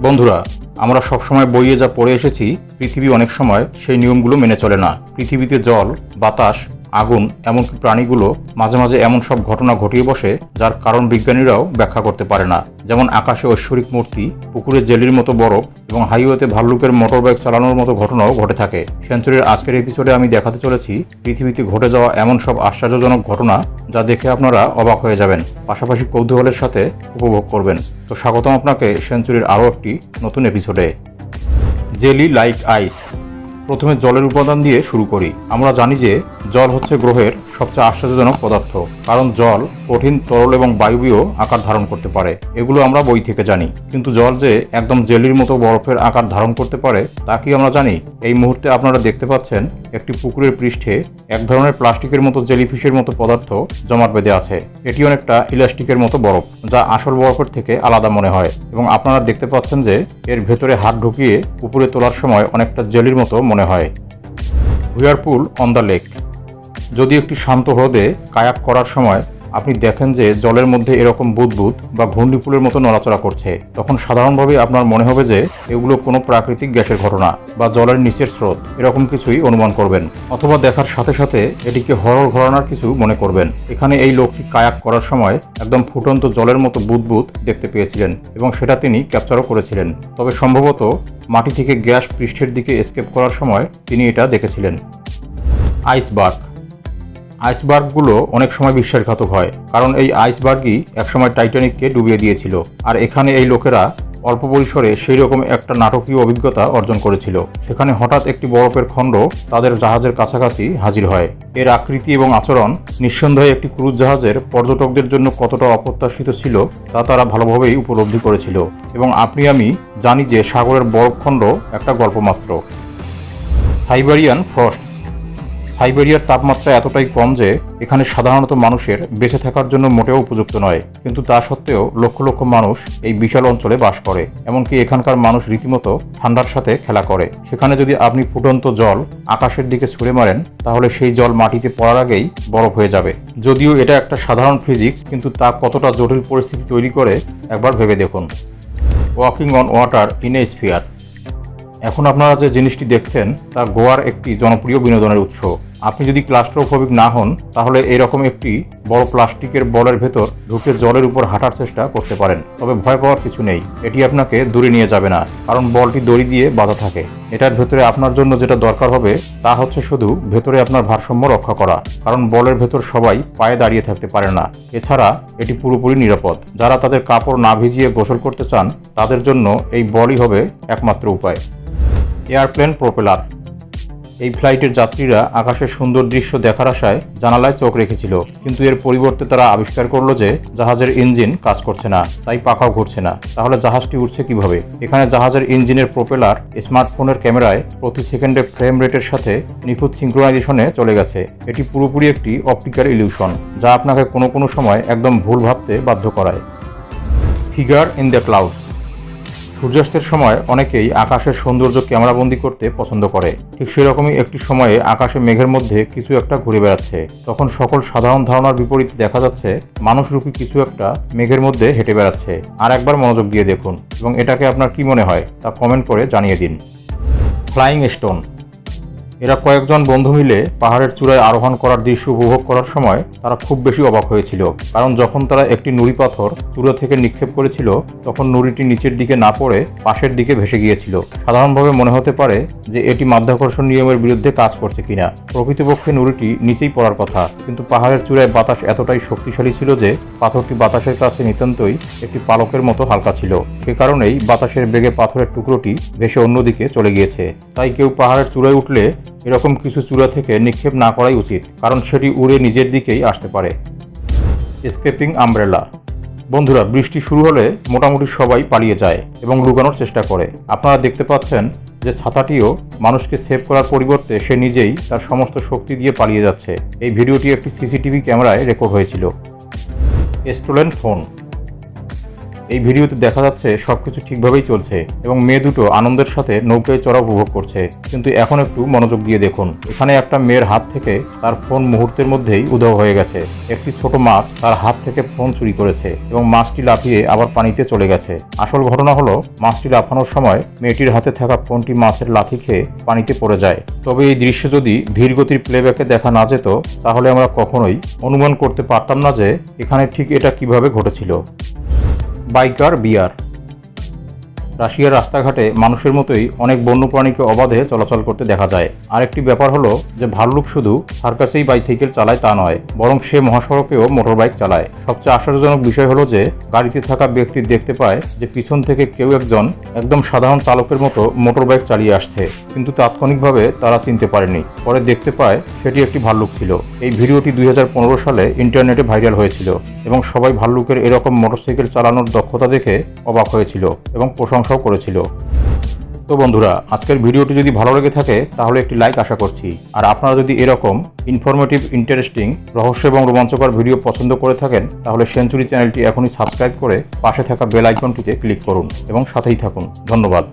বন্ধুরা, আমরা সবসময় বইয়ে যা পড়ে এসেছি, পৃথিবী অনেক সময় সেই নিয়মগুলো মেনে চলে না। পৃথিবীতে জল, বাতাস আগুন এমনকি প্রাণীগুলো মাঝে মাঝে এমন সব ঘটনা ঘটিয়ে বসে যার কারণ বিজ্ঞানীরাও ব্যাখ্যা করতে পারে না। যেমন আকাশে ঐশ্বরিক মূর্তি, পুকুরে জেলির মতো বরফ এবং হাইওয়েতে ভাল্লুকের মোটর বাইক চালানোর মতো ঘটনাও ঘটে থাকে। সেঞ্চুরির আজকের এপিসোডে আমি দেখাতে চলেছি পৃথিবীতে ঘটে যাওয়া এমন সব আশ্চর্যজনক ঘটনা যা দেখে আপনারা অবাক হয়ে যাবেন। পাশাপাশি কৌতূহলের সাথে উপভোগ করবেন। তো স্বাগতম আপনাকে সেঞ্চুরির আরও একটি নতুন এপিসোডে জেলি লাইক আইস। প্রথমে জলের উপাদান দিয়ে শুরু করি। আমরা জানি যে জল হচ্ছে গ্রহের সবচেয়ে আশ্চর্যজনক পদার্থ, কারণ জল কঠিন, তরল এবং বায়বীয় আকার ধারণ করতে পারে। এগুলো আমরা বই থেকে জানি। কিন্তু জল যে একদম জেলির মতো বরফের আকার ধারণ করতে পারে, তা কি আমরা জানি? এই মুহূর্তে আপনারা দেখতে পাচ্ছেন একটি পুকুরের পৃষ্ঠে এক ধরনের প্লাস্টিকের মতো জেলিফিশের মতো পদার্থ জমাট বেঁধে আছে। এটি অনেকটা ইলাস্টিকের মতো বরফ, যা আসল বরফের থেকে আলাদা মনে হয়। এবং আপনারা দেখতে পাচ্ছেন যে এর ভেতরে হাত ঢুকিয়ে উপরে তোলার সময় অনেকটা জেলির মতো মনে হয়। হুয়ারপুল অন দ্য লেক যদি একটি শান্ত হ্রদে কায়াক করার সময় আপনি দেখেন যে জলের মধ্যে এরকম বুদবুদ বা ঘূর্ণিপুলের মতো নড়াচড়া করছে, তখন সাধারণভাবে আপনার মনে হবে যে এগুলো কোনো প্রাকৃতিক গ্যাসের ঘটনা বা জলের নিচের স্রোত, এরকম কিছুই অনুমান করবেন, অথবা দেখার সাথে সাথে এটিকে হরর ঘরানার কিছু মনে করবেন। এখানে এই লোকটি কায়াক করার সময় একদম ফুটন্ত জলের মতো বুদবুদ দেখতে পেয়েছিলেন এবং সেটা তিনি ক্যাপচারও করেছিলেন। তবে সম্ভবত মাটি থেকে গ্যাস পৃষ্ঠের দিকে এসকেপ করার সময় তিনি এটা দেখেছিলেন। আইসবার্গ আইসবার্গগুলো অনেক সময় বিশ্বাসঘাতক হয়, কারণ এই আইসবার্গই একসময় টাইটানিককে ডুবিয়ে দিয়েছিল। আর এখানে এই লোকেরা অল্প পরিসরে সেই রকম একটা নাটকীয় অভিজ্ঞতা অর্জন করেছিল। সেখানে হঠাৎ একটি বরফের খণ্ড তাদের জাহাজের কাছাকাছি হাজির হয়। এর আকৃতি এবং আচরণ নিঃসন্দেহে একটি ক্রুজ জাহাজের পর্যটকদের জন্য কতটা অপ্রত্যাশিত ছিল, তা তারা ভালোভাবেই উপলব্ধি করেছিল। এবং আপনি আমি জানি যে সাগরের বরফখণ্ড একটা গল্প মাত্র সাইবেরিয়ান ফ্রস্ট সাইবেরিয়ার তাপমাত্রা এতটাই কম যে এখানে সাধারণত মানুষের বেঁচে থাকার জন্য মোটেও উপযুক্ত নয়। কিন্তু তা সত্ত্বেও লক্ষ লক্ষ মানুষ এই বিশাল অঞ্চলে বাস করে, এমনকি এখানকার মানুষ রীতিমতো ঠান্ডার সাথে খেলা করে। সেখানে যদি আপনি ফুটন্ত জল আকাশের দিকে ছুঁড়ে মারেন, তাহলে সেই জল মাটিতে পড়ার আগেই বরফ হয়ে যাবে। যদিও এটা একটা সাধারণ ফিজিক্স, কিন্তু তা কতটা জটিল পরিস্থিতি তৈরি করে একবার ভেবে দেখুন। Walking on water in a sphere. এখন আপনারা যে জিনিসটি দেখছেন, তা গোয়ার একটি জনপ্রিয় বিনোদনের উৎস। আপনি যদি ক্লাস্ট্রোফোবিক না হন, তাহলে এরকম একটি বড় প্লাস্টিকের বলের ভেতর ঢুকে জলের উপর হাঁটার চেষ্টা করতে পারেন। তবে ভয় পাওয়ার কিছু নেই। এটি আপনাকে দূরে নিয়ে যাবে না, কারণ বলটি দড়ি দিয়ে বাঁধা থাকে। এটার ভেতরে আপনার জন্য যেটা দরকার হবে, তা হচ্ছে শুধু ভেতরে আপনার ভারসাম্য রক্ষা করা, কারণ বলের ভেতর সবাই পায়ে দাঁড়িয়ে থাকতে পারে না। এছাড়া এটি পুরোপুরি নিরাপদ। যারা তাদের কাপড় না ভিজিয়ে গোসল করতে চান, তাদের জন্য এই বলই হবে একমাত্র উপায়। Airplane propeller. এই ফ্লাইটের যাত্রীরা আকাশের সুন্দর দৃশ্য দেখার আশায় জানালায় চোখ রেখেছিল। কিন্তু এর পরিবর্তে তারা আবিষ্কার করল যে জাহাজের ইঞ্জিন কাজ করছে না, তাই পাখাও ঘুরছে না। তাহলে জাহাজটি উঠছে কীভাবে? এখানে জাহাজের ইঞ্জিনের প্রোপেলার স্মার্টফোনের ক্যামেরায় প্রতি সেকেন্ডে ফ্রেম রেটের সাথে নিখুঁত সিঙ্ক্রোনাইজেশনে চলে গেছে। এটি পুরোপুরি একটি অপটিক্যাল ইলিউশন যা আপনাকে কোনো কোনো সময় একদম ভুল ভাবতে বাধ্য করায়। ফিগার ইন দ্য ক্লাউড সূর্যাস্তের সময় অনেকেই আকাশের সৌন্দর্য ক্যামেরাবন্দি করতে পছন্দ করে। ঠিক সেরকমই একটি সময়ে আকাশে মেঘের মধ্যে কিছু একটা ঘুরে বেড়াচ্ছে। তখন সকল সাধারণ ধারণার বিপরীতে দেখা যাচ্ছে, মানুষরূপী কিছু একটা মেঘের মধ্যে হেঁটে বেড়াচ্ছে। আর একবার মনোযোগ দিয়ে দেখুন, এবং এটাকে আপনার কি মনে হয় তা কমেন্ট করে জানিয়ে দিন। ফ্লাইং স্টোন এরা কয়েকজন বন্ধু মিলে পাহাড়ের চূড়ায় আরোহণ করার দৃশ্য উপভোগ করার সময় তারা খুব বেশি অবাক হয়েছিল। কারণ যখন তারা একটি নুড়ি পাথর চূড়া থেকে নিক্ষেপ করেছিল, তখন নুড়িটি নিচের দিকে না পড়ে পাশের দিকে ভেসে গিয়েছিল। সাধারণভাবে মনে হতে পারে যে এটি মাধ্যাকর্ষণ নিয়মের বিরুদ্ধে কাজ করছে কিনা। প্রকৃতপক্ষে নুড়িটি নিচেই পড়ার কথা, কিন্তু পাহাড়ের চূড়ায় বাতাস এতটাই শক্তিশালী ছিল যে পাথরটি বাতাসের কাছে নিতান্তই একটি পালকের মতো হালকা ছিল। সে কারণেই বাতাসের বেগে পাথরের টুকরোটি ভেসে অন্যদিকে চলে গিয়েছে। তাই কেউ পাহাড়ের চূড়ায় উঠলে এরকম কিছু চূড়া থেকে নিক্ষেপ না করাই উচিত, কারণ সেটি উড়ে নিজের দিকেই আসতে পারে। স্কেপিং আমব্রেলা বন্ধুরা, বৃষ্টি শুরু হলে মোটামুটি সবাই পালিয়ে যায় এবং লুকানোর চেষ্টা করে। আপনারা দেখতে পাচ্ছেন যে ছাতাটিও মানুষকে সেভ করার পরিবর্তে সে নিজেই তার সমস্ত শক্তি দিয়ে পালিয়ে যাচ্ছে। এই ভিডিওটি একটি সিসিটিভি ক্যামেরায় রেকর্ড হয়েছিল। স্টোলেন ফোন এই ভিডিওতে দেখা যাচ্ছে সবকিছু ঠিকভাবেই চলছে এবং মেয়ে দুটো আনন্দের সাথে নৌকায় চড়া উপভোগ করছে। কিন্তু এখন একটু মনোযোগ দিয়ে দেখুন। এখানে একটা মেয়ের হাত থেকে তার ফোন মুহূর্তের মধ্যেই উধাও হয়ে গেছে। একটি ছোট মাছ তার হাত থেকে ফোন চুরি করেছে এবং মাছটি লাফিয়ে আবার পানিতে চলে গেছে। আসল ঘটনা হলো, মাছটি লাফানোর সময় মেয়েটির হাতে থাকা ফোনটি মাছের লাথি খেয়ে পানিতে পড়ে যায়। তবে এই দৃশ্য যদি ধীর গতির প্লেব্যাকে দেখা না যেত, তাহলে আমরা কখনোই অনুমান করতে পারতাম না যে এখানে ঠিক এটা কীভাবে ঘটেছিল। Biker bear. রাশিয়ার রাস্তাঘাটে মানুষের মতোই অনেক বন্যপ্রাণীকে অবাধে চলাচল করতে দেখা যায়। আরেকটি ব্যাপার হলো যে ভাল্লুক শুধু সার্কাসেই বাইসাইকেল চালায় তা নয়, বরং সে মহাসড়কেও মোটরবাইক চালায়। সবচেয়ে আশ্চর্যজনক বিষয় হলো যে গাড়িতে থাকা ব্যক্তি দেখতে পায় যে পিছন থেকে কেউ একজন একদম সাধারণ চালকের মতো মোটরবাইক চালিয়ে আসছে, কিন্তু তাৎক্ষণিকভাবে তারা চিনতে পারেনি। পরে দেখতে পায় সেটি একটি ভাল্লুক ছিল। এই ভিডিওটি দুই হাজার পনেরো সালে ইন্টারনেটে ভাইরাল হয়েছিল এবং সবাই ভাল্লুকের এরকম মোটরসাইকেল চালানোর দক্ষতা দেখে অবাক হয়েছিল এবং প্রশংসাও করেছিল। তো বন্ধুরা, আজকের ভিডিওটি যদি ভালো লেগে থাকে, তাহলে একটি লাইক আশা করছি। আর আপনারা যদি এরকম ইনফরমেটিভ ইন্টারেস্টিং রহস্য এবং রোমাঞ্চকর ভিডিও পছন্দ করে থাকেন, তাহলে সেঞ্চুরি চ্যানেলটি এখনই সাবস্ক্রাইব করে পাশে থাকা বেল আইকনটিতে ক্লিক করুন এবং সাথেই থাকুন। ধন্যবাদ।